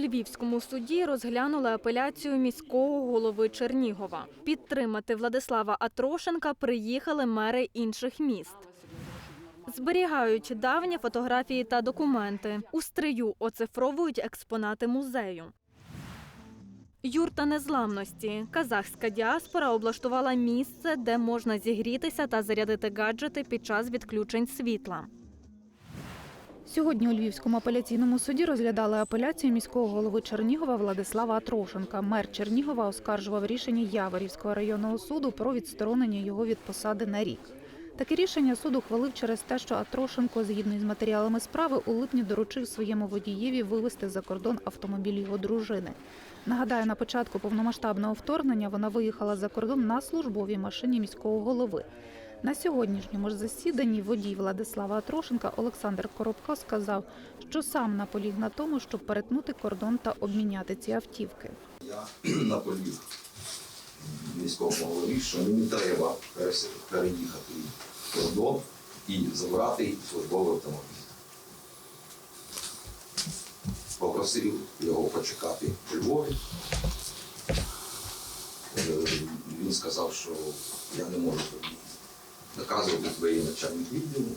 Львівському суді розглянули апеляцію міського голови Чернігова. Підтримати Владислава Атрошенка приїхали мери інших міст. Зберігають давні фотографії та документи. У стрию оцифровують експонати музею. Юрта незламності. Казахська діаспора облаштувала місце, де можна зігрітися та зарядити гаджети під час відключень світла. Сьогодні у Львівському апеляційному суді розглядали апеляцію міського голови Чернігова Владислава Атрошенка. Мер Чернігова оскаржував рішення Яворівського районного суду про відсторонення його від посади на рік. Таке рішення суд ухвалив через те, що Атрошенко, згідно із матеріалами справи, у липні доручив своєму водієві вивезти за кордон автомобіль його дружини. Нагадаю, на початку повномасштабного вторгнення вона виїхала за кордон на службовій машині міського голови. На сьогоднішньому ж засіданні водій Владислава Атрошенка Олександр Коробко сказав, що сам наполіг на тому, щоб перетнути кордон та обміняти ці автівки. Я наполіг міському голові, що мені треба переїхати кордон і забрати службовий автомобіль. Попросив його почекати у Львові. Е, Він сказав, що я не можу тобі наказувати твоєї начальник відділу.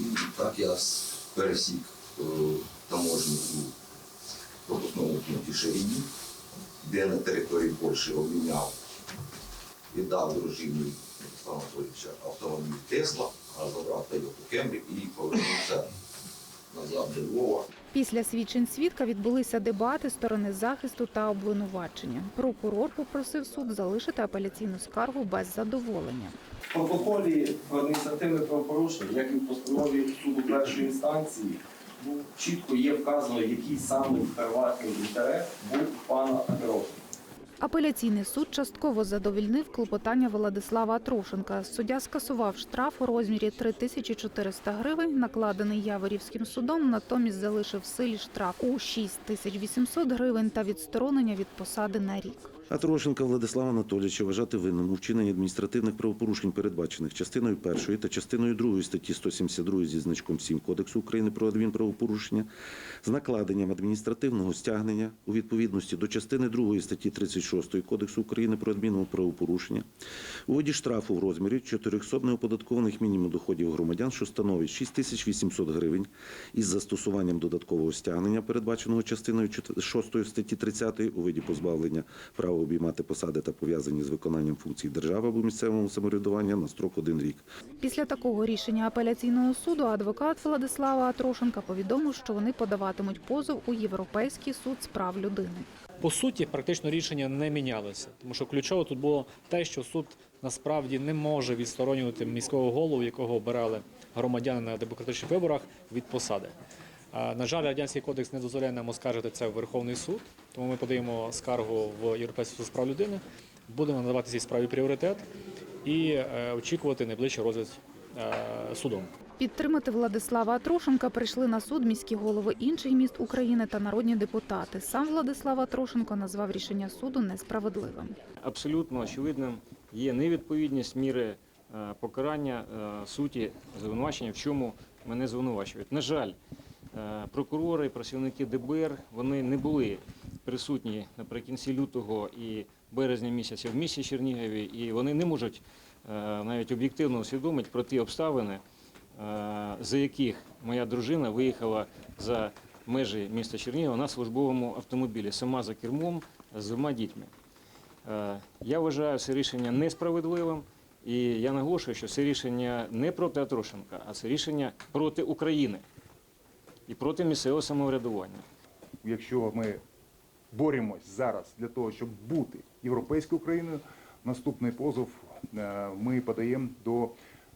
І так я пересік е, таможню у пропускному пункті Шеріді, де на території Польщі обміняв, віддав дружині Анатолійовича автомобіль Тесла, а забрав Toyota Camry і повернувся назад до Львова. Після свідчень свідка відбулися дебати сторони захисту та обвинувачення. Прокурор попросив суд залишити апеляційну скаргу без задоволення. В протоколі про адміністративне правопорушення, як і в постанові суду першої інстанції, чітко є вказано, який саме приватний інтерес був пана Атрошенка. Апеляційний суд частково задовільнив клопотання Владислава Атрошенка. Суддя скасував штраф у розмірі 3400 гривень, накладений Яворівським судом, натомість залишив в силі штраф у 6800 гривень та відсторонення від посади на рік. А Трошенка Владислава Анатолійовича вважати винним у вчиненні адміністративних правопорушень, передбачених частиною першої та частиною другої статті 172 зі значком 7 Кодексу України про адмінправопорушення з накладенням адміністративного стягнення у відповідності до частини другої статті 36 Кодексу України про адмінправопорушення у виді штрафу в розмірі 400 неоподаткованих мінімум доходів громадян, що становить 6800 гривень із застосуванням додаткового стягнення, передбаченого частиною 6 статті 30 у виді позбавлення права обіймати посади та пов'язані з виконанням функцій держави або місцевого самоврядування на строк один рік. Після такого рішення апеляційного суду адвокат Владислава Атрошенка повідомив, що вони подаватимуть позов у Європейський суд з прав людини. По суті, практично рішення не мінялося, тому що ключово тут було те, що суд насправді не може відсторонювати міського голову, якого обирали громадяни на демократичних виборах від посади. На жаль, радянський кодекс не дозволяє нам оскаржити це в Верховний суд, тому ми подаємо скаргу в Європейський суд з прав людини, будемо надавати цій справі пріоритет і е, очікувати найближчий розгляд е, судом. Підтримати Владислава Атрошенка прийшли на суд міські голови інших міст України та народні депутати. Сам Владислав Атрошенко назвав рішення суду несправедливим. абсолютно очевидним є невідповідність міри е, покарання суті звинувачення, в чому мене звинувачують. На жаль, прокурори, працівники ДБР вони не були присутні наприкінці лютого і березня місяця в місті Чернігові, і вони не можуть е, навіть об'єктивно усвідомити про ті обставини, е, за яких моя дружина виїхала за межі міста Чернігова на службовому автомобілі, сама за кермом з двома дітьми. Е, Я вважаю це рішення несправедливим, і я наголошую, що це рішення не проти Атрошенка, а це рішення проти України і проти місцевого самоврядування. якщо ми боремось зараз для того, щоб бути європейською країною, наступний позов е, ми подаємо до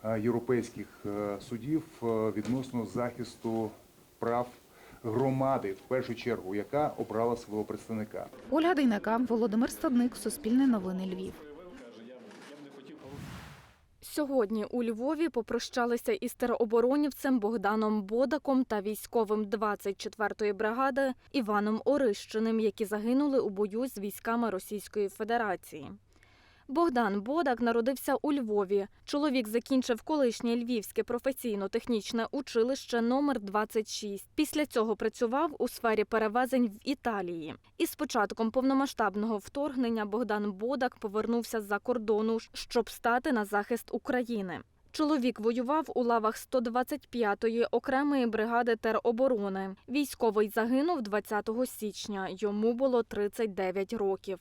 е, європейських е, судів відносно захисту прав громади, в першу чергу, яка обрала свого представника. Ольга Дейнака, Володимир Стадник, Суспільне новини Львів. Сьогодні у Львові попрощалися із тероборонівцем Богданом Бодаком та військовим 24-ї бригади Іваном Орищиним, які загинули у бою з військами Російської Федерації. Богдан Бодак народився у Львові. Чоловік закінчив колишнє Львівське професійно-технічне училище номер 26. Після цього працював у сфері перевезень в Італії. І з початком повномасштабного вторгнення Богдан Бодак повернувся з-за кордону, щоб стати на захист України. Чоловік воював у лавах 125-ї окремої бригади тероборони. Військовий загинув 20 січня. Йому було 39 років.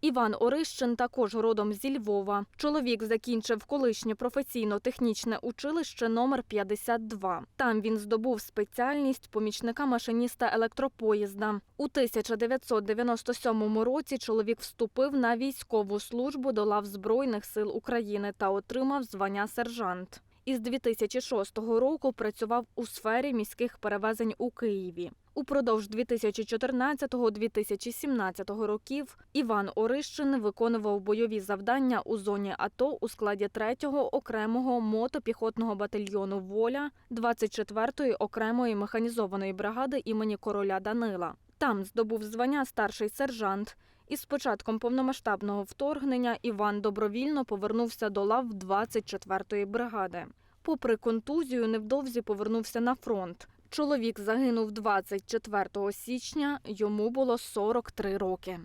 Іван Орищин також родом зі Львова. Чоловік закінчив колишнє професійно-технічне училище номер 52. Там він здобув спеціальність помічника машиніста електропоїзда. У 1997 році чоловік вступив на військову службу до лав Збройних сил України та отримав звання сержант. Із 2006 року працював у сфері міських перевезень у Києві. Упродовж 2014-2017 років Іван Орищин виконував бойові завдання у зоні АТО у складі 3-го окремого мотопіхотного батальйону Воля 24-ї окремої механізованої бригади імені короля Данила. Там здобув звання старший сержант. І з початком повномасштабного вторгнення Іван добровільно повернувся до лав 24-ї бригади. Попри контузію, невдовзі повернувся на фронт. Чоловік загинув 24 січня, йому було 43 роки.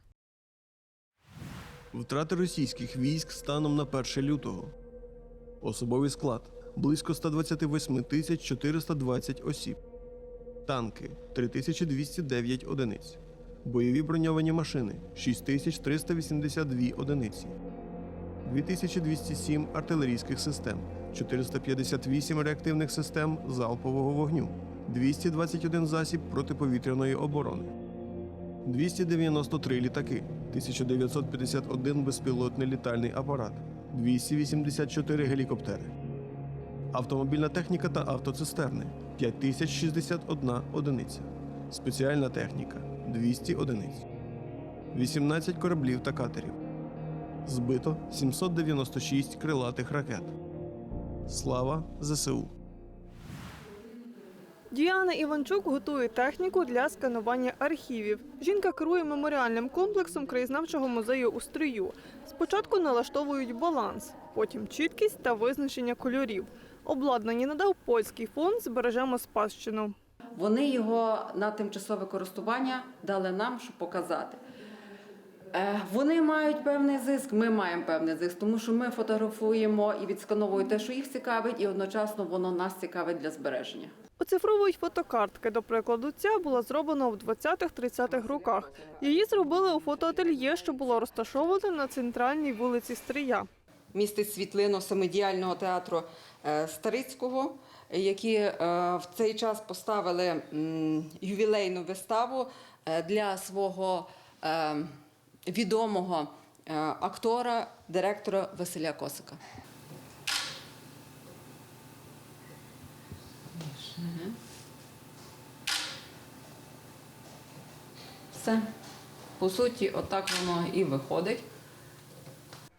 Втрати російських військ станом на 1 лютого. Особовий склад близько 128 тисяч 420 осіб. Танки 3209 одиниць. Бойові броньовані машини 6382 одиниці. 2207 артилерійських систем, 458 реактивних систем залпового вогню, 221 засіб протиповітряної оборони. 293 літаки, 1951 безпілотний літальний апарат, 284 гелікоптери. Автомобільна техніка та автоцистерни 5061 одиниця. Спеціальна техніка 200 одиниць. 18 кораблів та катерів. Збито 796 крилатих ракет. Слава ЗСУ! Діана Іванчук готує техніку для сканування архівів. Жінка керує меморіальним комплексом краєзнавчого музею у Стрию. Спочатку налаштовують баланс, потім чіткість та визначення кольорів. Обладнання надав польський фонд Збережемо спадщину. Вони його на тимчасове користування дали нам, щоб показати. Е, Вони мають певний зиск, ми маємо певний зиск, тому що ми фотографуємо і відскановуємо те, що їх цікавить, і одночасно воно нас цікавить для збереження. Оцифровують фотокартки. До прикладу, ця була зроблена у 20-30-х роках. Її зробили у фотоательє, що було розташоване на центральній вулиці Стрия. Містить світлину самодіяльного театру е, Старицького, які е, в цей час поставили ювілейну виставу е, для свого відомого актора, директора Василя Косика. Все. По суті, отак воно і виходить.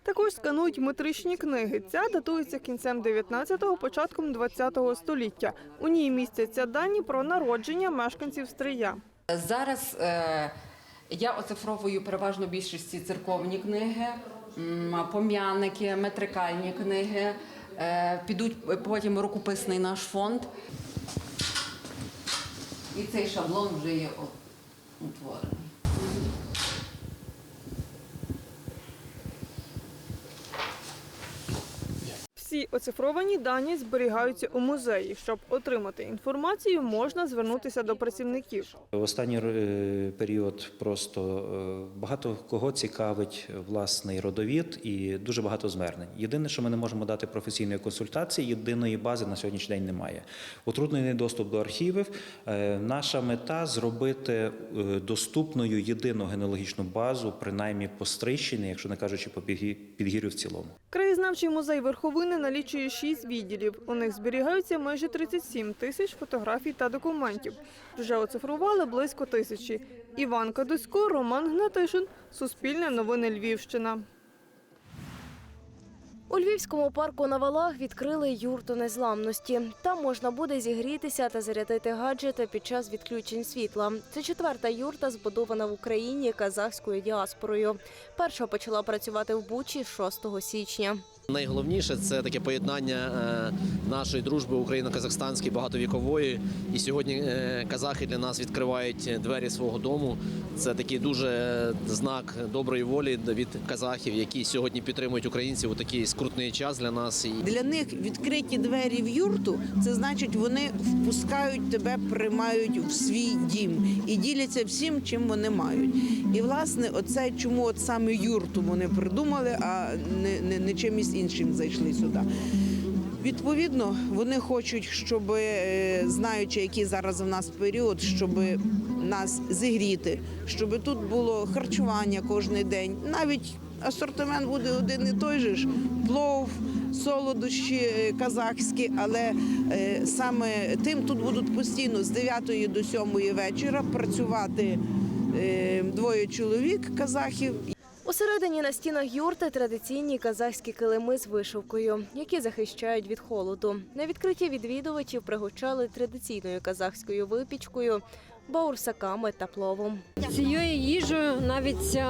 Також сканують метричні книги. Ця датується кінцем 19-го, початком 20-го століття. У ній містяться дані про народження мешканців Стрия. Зараз е, я оцифровую переважно більшості церковні книги, пом'яники, метрикальні книги. Е, підуть потім рукописний наш фонд. І цей шаблон вже є утворений. Всі оцифровані дані зберігаються у музеї. Щоб отримати інформацію, можна звернутися до працівників. В останній е, період просто е, багато кого цікавить власний родовід і дуже багато звернень. Єдине, що ми не можемо дати професійної консультації, єдиної бази на сьогоднішній день немає. Утруднений доступ до архівів. Е, Наша мета зробити е, доступною єдину генеалогічну базу, принаймні по Стрийщині, якщо не кажучи по Підгір'ю в цілому. Краєзнавчий музей Верховини налічує шість відділів. У них зберігаються майже 37 тисяч фотографій та документів. Вже оцифрували близько тисячі. Іван Кадусько, Роман Гнатишин, Суспільне новини Львівщина. У Львівському парку на валах відкрили юрту незламності. Там можна буде зігрітися та зарядити гаджети під час відключень світла. Це четверта юрта, збудована в Україні казахською діаспорою. Перша почала працювати в Бучі 6 січня. Найголовніше це таке поєднання е, нашої дружби україно-казахстанської багатовікової. І сьогодні е, казахи для нас відкривають двері свого дому. Це такий дуже знак доброї волі від казахів, які сьогодні підтримують українців у такий скрутний час для нас. Для них відкриті двері в юрту це значить, вони впускають тебе, приймають в свій дім і діляться всім, чим вони мають. І власне, оце чому от саме юрту вони придумали, а не, не, не чимось іншим зайшли сюди. Відповідно, вони хочуть, щоб е, знаючи, який зараз у нас період, щоб нас зігріти, щоб тут було харчування кожен день. Навіть асортимент буде один і той же ж плов, солодощі е, казахські, але е, саме тим тут будуть постійно з 9 до 7 вечора працювати двоє чоловік казахів. Усередині на стінах юрти традиційні казахські килими з вишивкою, які захищають від холоду. На відкритті відвідувачів пригощали традиційною казахською випічкою, баурсаками та пловом. Цією їжею навіть е,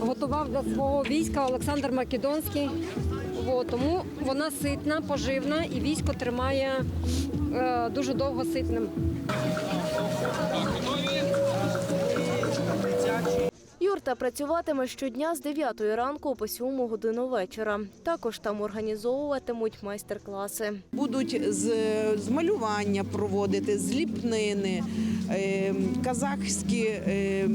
готував для свого війська Олександр Македонський. Тому вона ситна, поживна і військо тримає е, дуже довго ситним. Юрта працюватиме щодня з 9 ранку по 7 годину вечора. Також там організовуватимуть майстер-класи. Будуть з, з малювання проводити, з ліпнини. Е, казахські е,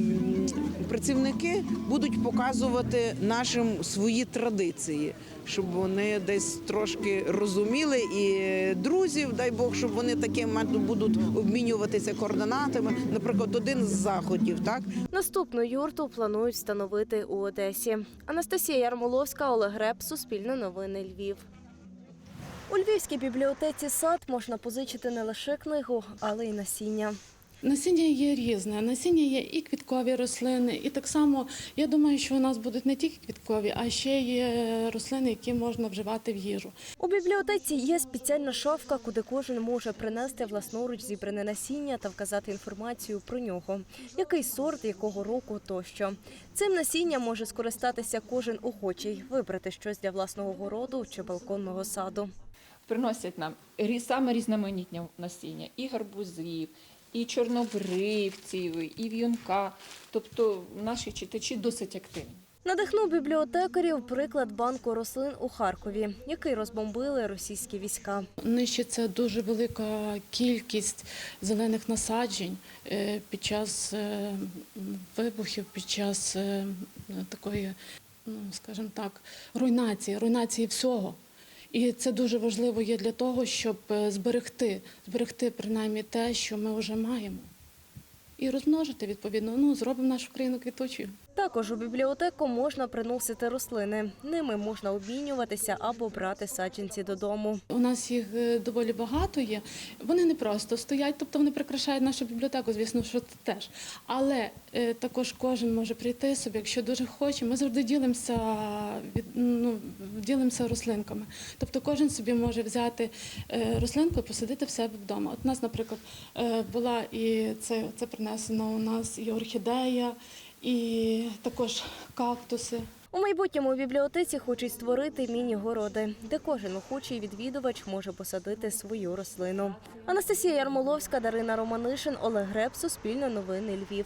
працівники будуть показувати нашим свої традиції, щоб вони десь трошки розуміли і друзів, дай Бог, щоб вони таким методом будуть обмінюватися координатами. Наприклад, один з заходів, так Наступну юрту планують встановити у Одесі. Анастасія Ярмоловська, Олег Греб, Суспільне новини Львів. У Львівській бібліотеці сад можна позичити не лише книгу, але й насіння. Насіння є різне. Насіння є і квіткові рослини, і так само я думаю, що у нас будуть не тільки квіткові, а ще є рослини, які можна вживати в їжу. У бібліотеці є спеціальна шафка, куди кожен може принести власноруч зібране насіння та вказати інформацію про нього, який сорт, якого року тощо. Цим насінням може скористатися кожен охочий, вибрати щось для власного городу чи балконного саду. приносять нам саме різноманітні насіння і гарбузів, і чорнобривців, і в'юнка. Тобто наші читачі досить активні. Надихнув бібліотекарів приклад банку рослин у Харкові, який розбомбили російські війська. Нищиться дуже велика кількість зелених насаджень е, під час е, вибухів, під час е, такої, ну скажімо так, руйнації, руйнації всього. І це дуже важливо є для того, щоб е, зберегти, зберегти принаймні те, що ми вже маємо. І розмножити відповідно. Ну зробимо нашу країну квітучою. Також у бібліотеку можна приносити рослини. Ними можна обмінюватися або брати саджанці додому. У нас їх е, доволі багато є. Вони не просто стоять, тобто вони прикрашають нашу бібліотеку, звісно, що це теж. Але е, також кожен може прийти собі, якщо дуже хоче. Ми завжди ділимося від ну, ділимося рослинками. Тобто кожен собі може взяти е, рослинку і посадити в себе вдома. От у нас, наприклад, була і це, це принесено у нас і орхідея, і також кактуси. У майбутньому у бібліотеці хочуть створити міні-городи, де кожен охочий відвідувач може посадити свою рослину. Анастасія Ярмоловська, Дарина Романишин, Олег Греб, Суспільне новини Львів.